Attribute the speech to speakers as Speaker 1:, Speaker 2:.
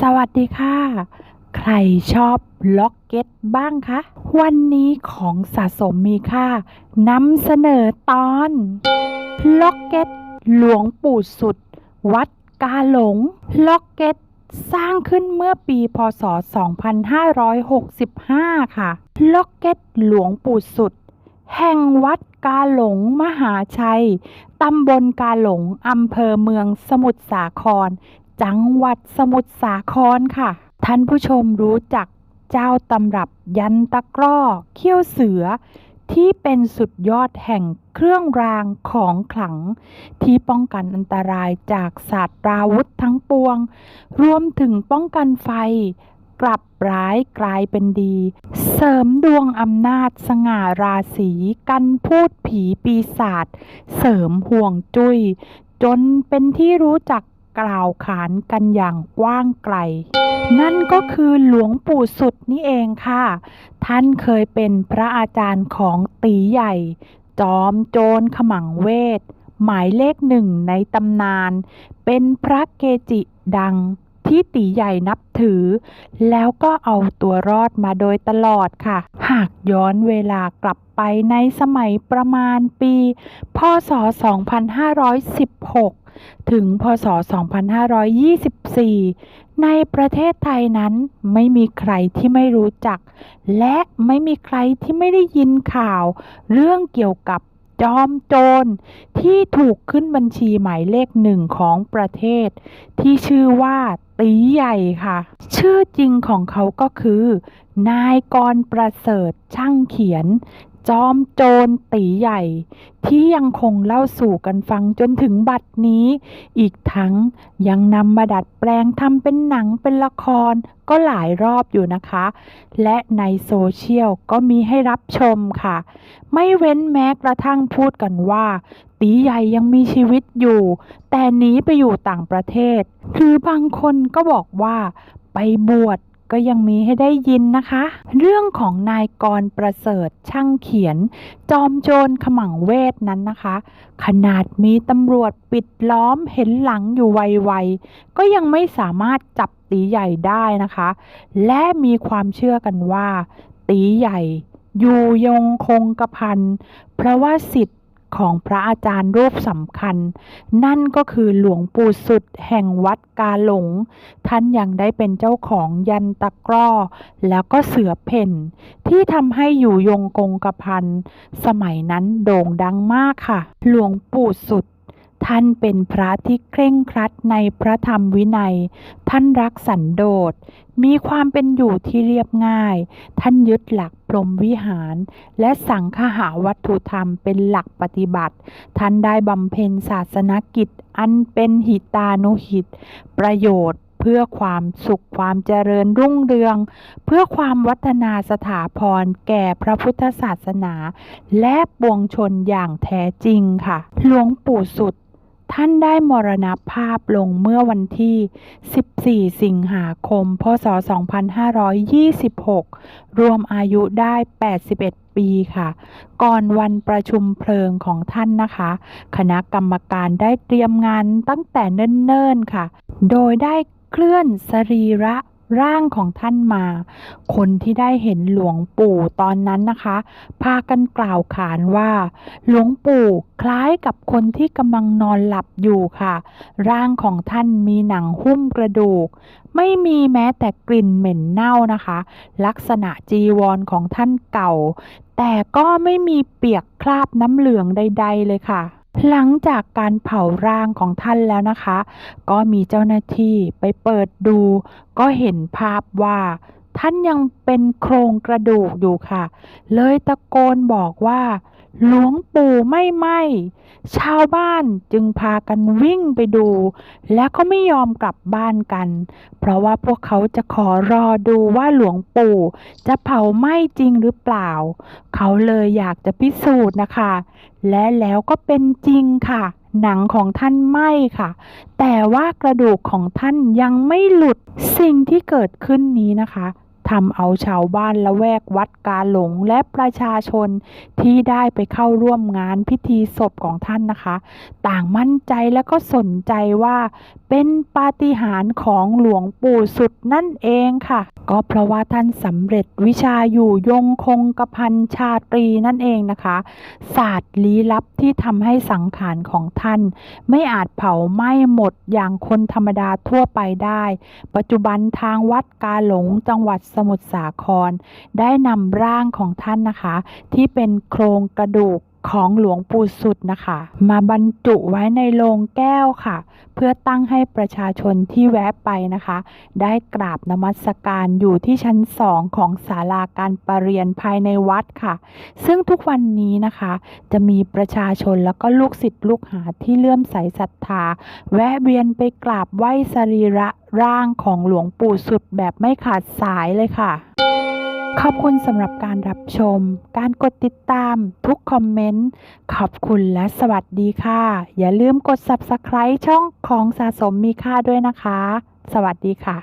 Speaker 1: สวัสดีค่ะ ใครชอบล็อกเก็ตบ้างคะ วันนี้ของสะสมมีค่านำเสนอตอนล็อกเก็ตหลวงปู่สุด วัดกาหลงล็อกเก็ตสร้างขึ้นเมื่อปีพศ 2565 ค่ะ ล็อกเก็ตหลวงปู่สุด แห่งวัดกาหลงมหาชัย ตำบลกาหลง อำเภอเมืองสมุทรสาคร จังหวัดสมุทรสาครค่ะ ท่านผู้ชมรู้จักเจ้าตำรับยันตะกร้อเขี้ยวเสือ ที่เป็นสุดยอดแห่งเครื่องรางของขลัง ที่ป้องกันอันตรายจากศาสตราวุธทั้งปวง รวมถึงป้องกันไฟ กลับร้ายกลายเป็นดี เสริมดวงอำนาจสง่าราศีกันพูดผีปีศาจเสริมห่วงจุย้ยจนเป็นที่รู้จัก กล่าวขานกันอย่างกว้างไกล นั่นก็คือหลวงปู่สุดนี่เองค่ะ ท่านเคยเป็นพระอาจารย์ของตีใหญ่ จอมโจรขมังเวท หมายเลขหนึ่งในตำนาน เป็นพระเกจิดังที่ตีใหญ่นับถือ แล้วก็เอาตัวรอดมาโดยตลอดค่ะ หากย้อนเวลากลับไปในสมัยประมาณปี พศ 2516 ถึงพศ 2524 ในประเทศไทยนั้นไม่มีใครที่ไม่รู้จัก และไม่มีใครที่ไม่ได้ยินข่าว เรื่องเกี่ยวกับจอมโจรที่ถูกขึ้นบัญชีหมายเลขหนึ่งของประเทศ ที่ชื่อว่าตีใหญ่ค่ะ ชื่อจริงของเขาก็คือ นายกรประเสริฐช่างเขียน จอมโจรตีใหญ่ ที่ยังคงเล่าสู่กันฟังจนถึงบัดนี้ อีกทั้งยังนำมาดัดแปลงทำเป็นหนังเป็นละครก็หลายรอบอยู่นะคะ และในโซเชียลก็มีให้รับชมค่ะ ไม่เว้นแม้กระทั่งพูดกันว่า ตีใหญ่ยังมีชีวิตอยู่ แต่หนีไปอยู่ต่างประเทศหรือบางคนก็บอกว่าไปบวช ก็ยังมีให้ได้ยินนะคะ เรื่องของนายกรประเสริฐช่างเขียน จอมโจรขมังเวทนั้นนะคะ ขนาดมีตำรวจปิดล้อมเห็นหลังอยู่ไวๆก็ยังไม่สามารถจับตีใหญ่ได้นะคะ และมีความเชื่อกันว่า ตีใหญ่อยู่ยงคงกระพัน เพราะว่าสิทธิ ของพระอาจารย์รูปสำคัญ นั่นก็คือหลวงปู่สุดแห่งวัดกาหลง ท่านยังได้เป็นเจ้าของยันตะกร้อ แล้วก็เสือเพ่น ที่ทำให้อยู่ยงคงกระพันสมัยนั้นโด่งดังมากค่ะ หลวงปู่สุด ท่านเป็นพระที่เคร่งครัดในพระธรรมวินัย ท่านรักสันโดษ มีความเป็นอยู่ที่เรียบง่าย ท่านยึดหลักพรหมวิหาร และสังฆหาวัตถุธรรมเป็นหลักปฏิบัติ ท่านได้บำเพ็ญศาสนกิจอันเป็นหิตานุหิต ประโยชน์เพื่อความสุขความเจริญรุ่งเรือง เพื่อความวัฒนาสถาพรแก่พระพุทธศาสนา และปวงชนอย่างแท้จริงค่ะ หลวงปู่สุด ท่านได้มรณภาพลงเมื่อวันที่ 14 สิงหาคม พศ 2526 รวมอายุได้ 81 ปีค่ะ ก่อนวันประชุมเพลิงของท่านนะคะ คณะกรรมการได้เตรียมงานตั้งแต่เนิ่นๆค่ะ โดยได้เคลื่อนสรีระ ร่างของท่านมา คนที่ได้เห็นหลวงปู่ตอนนั้นนะคะ พากันกล่าวขานว่า หลวงปู่คล้ายกับคนที่กำลังนอนหลับอยู่ค่ะ ร่างของท่านมีหนังหุ้มกระดูก ไม่มีแม้แต่กลิ่นเหม็นเน่านะคะ ลักษณะจีวรของท่านเก่า แต่ก็ไม่มีเปียกคราบน้ำเหลืองใด ๆ เลยค่ะ หลังจากการเผาร่างของท่านแล้วนะคะ ก็มีเจ้าหน้าที่ไปเปิดดู ก็เห็นภาพว่าท่านยังเป็นโครงกระดูกอยู่ค่ะ เลยตะโกนบอกว่า หลวงปู่ไม่ไหมชาวบ้านจึงพากันวิ่งไปดู แล้วก็ไม่ยอมกลับบ้านกัน เพราะว่าพวกเขาจะขอรอดูว่าหลวงปู่จะเผาไหม้จริงหรือเปล่า เขาเลยอยากจะพิสูจน์นะคะ และแล้วก็เป็นจริงค่ะ หนังของท่านไหม้ค่ะ แต่ว่ากระดูกของท่านยังไม่หลุดสิ่งที่เกิดขึ้นนี้นะคะ ทำเอาชาวบ้านละแวกวัดกาหลงและประชาชนที่ได้ไปเข้าร่วมงานพิธีศพของท่านนะคะ ต่างมั่นใจและก็สนใจว่าเป็นปาฏิหาริย์ของหลวงปู่สุดนั่นเองค่ะ ก็เพราะว่าท่านสำเร็จวิชาอยู่ยงคงกระพันชาตรีนั่นเองนะคะ ศาสตร์ลี้ลับที่ทำให้สังขารของท่าน ไม่อาจเผาไหม้หมดอย่างคนธรรมดาทั่วไปได้ ปัจจุบันทางวัดกาหลงจังหวัดสมุทรสาคร ได้นำร่างของท่านนะคะ ที่เป็นโครงกระดูก ของหลวงปู่สุดนะคะ มาบรรจุไว้ในโลงแก้วค่ะ เพื่อตั้งให้ประชาชนที่แวะไปนะคะ ได้กราบนมัสการอยู่ที่ชั้นสองของศาลาการประเรียนภายในวัดค่ะ ซึ่งทุกวันนี้นะคะ จะมีประชาชนแล้วก็ลูกศิษย์ลูกหาที่เลื่อมใสศรัทธา แวะเวียนไปกราบไหว้สรีระร่างของหลวงปู่สุดแบบไม่ขาดสายเลยค่ะ ขอบคุณสำหรับการรับชม การกดติดตาม ทุกคอมเมนต์ ขอบคุณและสวัสดีค่ะ อย่าลืมกด Subscribe ช่องของสะสมมีค่าด้วยนะคะ สวัสดีค่ะ